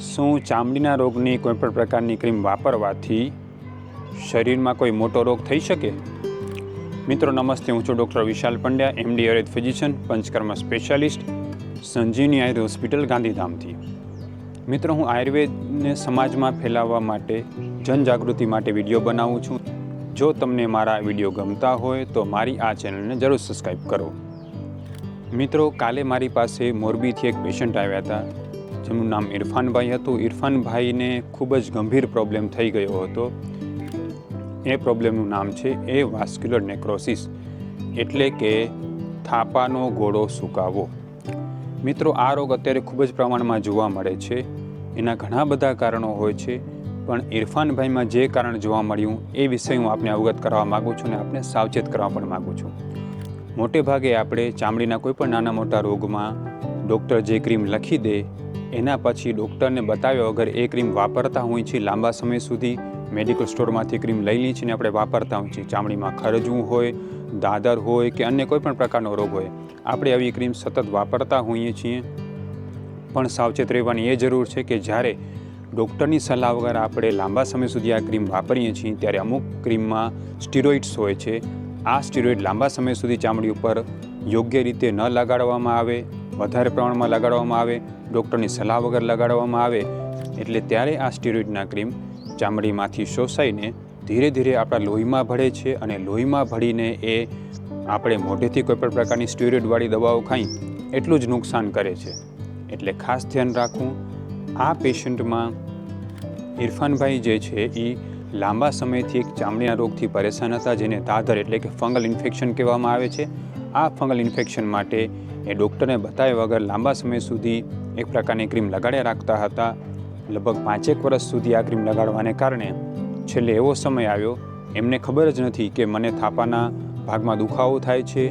શું ચામડીના રોગની કોઈપણ પ્રકારની ક્રીમ વાપરવાથી શરીરમાં કોઈ મોટો રોગ થઈ શકે? મિત્રો, નમસ્તે. હું છું doctor Vishal Pandya MD Ayurveda physician Panchakarma specialist, Sanjivani Ayurveda hospital, ગાંધીધામથી. મિત્રો, હું આયુર્વેદને સમાજમાં ફેલાવવા માટે, જનજાગૃતિ માટે વીડિયો બનાવું છું. જો તમને મારા વીડિયો ગમતા હોય, તો મારી આ ચેનલને જરૂર સબસ્ક્રાઈબ કરો. મિત્રો, કાલે મારી પાસે મોરબીથી એક પેશન્ટ આવ્યા હતા. જેમનું નામ ઇરફાનભાઈ હતું. ઇરફાનભાઈને ખૂબ જ ગંભીર પ્રોબ્લેમ થઈ ગયો હતો. એ પ્રોબ્લેમનું નામ છે એ વાસ્ક્યુલર નેક્રોસિસ એટલે કે થાપાનો ગોળો સુકાવો. મિત્રો, આ રોગ અત્યારે ખૂબ જ પ્રમાણમાં જોવા મળે છે. એના ઘણા બધા કારણો હોય છે. પણ ઇરફાનભાઈમાં જે કારણ જોવા મળ્યું, એ વિશે હું આપને અવગત કરવા માગું છું અને આપને સાવચેત કરવા પણ માગું છું. મોટે ભાગે આપણે ચામડીના કોઈ પણ નાના મોટા રોગમાં ડૉક્ટર જે ક્રીમ લખી દે એના પછી ડૉક્ટરને બતાવ્યા વગર એ ક્રીમ વાપરતા હોઈએ છીએ લાંબા સમય સુધી મેડિકલ સ્ટોરમાંથી ક્રીમ લઈ લઈએ છીએ અને આપણે વાપરતા હોઈએ છીએ ચામડીમાં ખરજવું હોય, દાદર હોય કે અન્ય કોઈ પણ પ્રકારનો રોગ હોય, આપણે આવી ક્રીમ સતત વાપરતા હોઈએ છીએ. પણ સાવચેત રહેવાની એ જરૂર છે કે જ્યારે ડૉક્ટરની સલાહ વગર આપણે લાંબા સમય સુધી આ ક્રીમ વાપરીએ છીએ, ત્યારે અમુક ક્રીમમાં સ્ટીરોઇડ્સ હોય છે. આ સ્ટીરોઇડ લાંબા સમય સુધી ચામડી ઉપર યોગ્ય રીતે ન લગાડવામાં આવે. વધારે પ્રમાણમાં લગાડવામાં આવે, ડૉક્ટરની સલાહ વગર લગાડવામાં આવે, એટલે ત્યારે આ સ્ટીરોઇડના ક્રીમ ચામડીમાંથી શોષાઈને ધીરે ધીરે આપણા લોહીમાં ભળે છે અને લોહીમાં ભળીને એ આપણે મોઢેથી કોઈ પણ પ્રકારની સ્ટીરોઇડવાળી દવાઓ ખાઈ એટલું જ નુકસાન કરે છે. એટલે ખાસ ધ્યાન રાખવું. આ પેશન્ટમાં ઇરફાનભાઈ જે છે એ લાંબા સમયથી એક ચામડીના રોગથી પરેશાન હતા, જેને દાદર એટલે કે ફંગલ ઇન્ફેક્શન કહેવામાં આવે છે. આ ફંગલ ઇન્ફેક્શન માટે એ ડૉક્ટરને બતાવ્યા વગર લાંબા સમય સુધી એક પ્રકારની ક્રીમ લગાડ્યા રાખતા હતા. લગભગ પાંચેક વર્ષ સુધી આ ક્રીમ લગાડવાને કારણે છેલ્લે એવો સમય આવ્યો, એમને ખબર જ નથી કે મને થાપાના ભાગમાં દુખાવો થાય છે.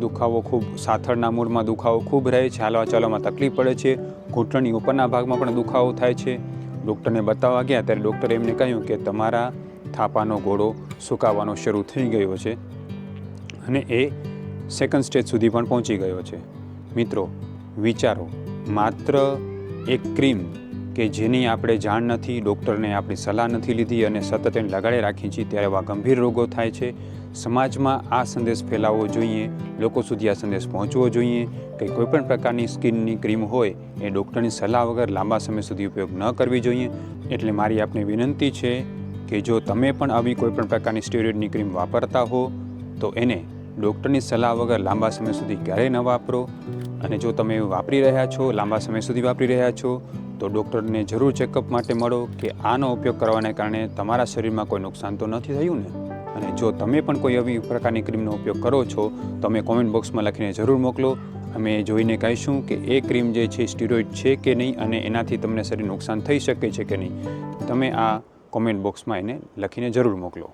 દુખાવો ખૂબ, સાથળના મૂળમાં દુખાવો ખૂબ રહે છે. હાલવા ચાલવામાં તકલીફ પડે છે. ઘૂંટણની ઉપરના ભાગમાં પણ દુખાવો થાય છે. ડૉક્ટરને બતાવવા ગયા ત્યારે ડૉક્ટરે એમને કહ્યું કે તમારા થાપાનો ઘોડો સુકાવાનો શરૂ થઈ ગયો છે અને એ સેકન્ડ સ્ટેજ સુધી પણ પહોંચી ગયો છે. મિત્રો, વિચારો, માત્ર એક ક્રીમ કે જેની આપણે જાણ નથી, ડૉક્ટરને આપણી સલાહ નથી લીધી અને સતત એને લગાડે રાખી છીએ, ત્યારે આવા ગંભીર રોગો થાય છે. સમાજમાં આ સંદેશ ફેલાવવો જોઈએ, લોકો સુધી આ સંદેશ પહોંચવો જોઈએ. કે કોઈપણ પ્રકારની સ્કિનની ક્રીમ હોય એ ડૉક્ટરની સલાહ વગર લાંબા સમય સુધી ઉપયોગ ન કરવી જોઈએ. એટલે મારી આપને વિનંતી છે કે જો તમે પણ આવી કોઈપણ પ્રકારની સ્ટેરોઇડની ક્રીમ વાપરતા હો, તો એને ડૉક્ટરની સલાહ વગર લાંબા સમય સુધી ક્યારેય ન વાપરો. અને જો તમે વાપરી રહ્યા છો, લાંબા સમય સુધી વાપરી રહ્યા છો, તો ડૉક્ટરને જરૂર ચેકઅપ માટે મળો કે આનો ઉપયોગ કરવાને કારણે તમારા શરીરમાં કોઈ નુકસાન તો નથી થયું ને? અને જો તમે પણ કોઈ એવી પ્રકારની ક્રીમનો ઉપયોગ કરો છો તો અમે કોમેન્ટ બોક્સમાં લખીને જરૂર મોકલો. અમે જોઈને કહીશું કે એ ક્રીમ જે છે સ્ટીરોઇડ છે કે નહીં અને એનાથી તમને શરીર નુકસાન થઈ શકે છે કે નહીં. તમે આ કોમેન્ટ બોક્સમાં એને લખીને જરૂર મોકલો.